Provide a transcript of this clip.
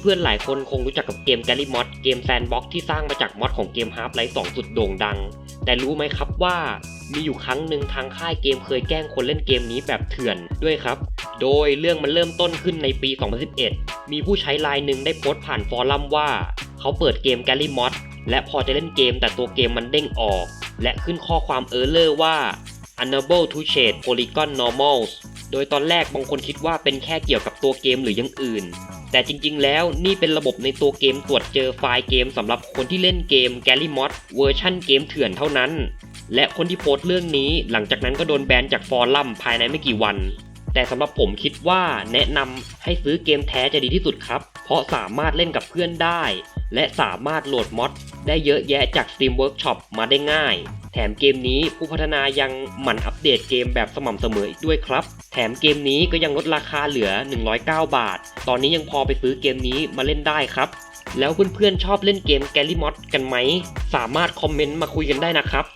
เพื่อนๆ หลายคนคงรู้จักกับเกม g a l l y Mod เกมแซนบ็อกที่สร้างมาจากมอดของเกม Half-Life 2สุดโด่งดัง แต่รู้ไหมครับว่ามีอยู่ครั้งหนึ่งทางค่ายเกมเคยแกล้งคนเล่นเกมนี้แบบเถื่อนด้วยครับ โดยเรื่องมันเริ่มต้นขึ้นในปี 2011 มีผู้ใช้รายหนึ่งได้โพสต์ผ่านฟอรัมว่า เขาเปิดเกม g a l l y Mod และพอจะเล่นเกมแต่ตัวเกมมันเด้งออก และขึ้นข้อความเออร์เลอร์ว่า unable to shade polygon normals โดยตอนแรกบางคนคิดว่าเป็นแค่เกี่ยวกับตัวเกมหรือยังอื่น แต่จริงๆ แล้วนี่เป็นระบบในตัวเกมตรวจเจอไฟล์เกมสำหรับคนที่เล่นเกม g a l l y Mod เวอร์ชันเกมเถื่อนเท่านั้น และคนที่โพสต์เรื่องนี้หลังจากนั้นก็โดนแบนจากฟอรัมภายในไม่กี่วัน แต่สำหรับผมคิดว่าแนะนำให้ซื้อเกมแท้จะดีที่สุดครับ เพราะสามารถเล่นกับเพื่อนได้ และสามารถโหลดม็อดได้เยอะแยะจาก Steam Workshop มาได้ง่าย แถมเกมนี้ผู้พัฒนายังหมั่นอัปเดตเกมแบบสม่ำเสมออีกด้วยครับ แถมเกมนี้ก็ยังลดราคาเหลือ 109 บาท ตอนนี้ยังพอไปซื้อเกมนี้มาเล่นได้ครับแล้วเพื่อนๆชอบเล่นเกม g a l l y Mod กันไหม สามารถคอมเมนต์มาคุยกันได้นะครับ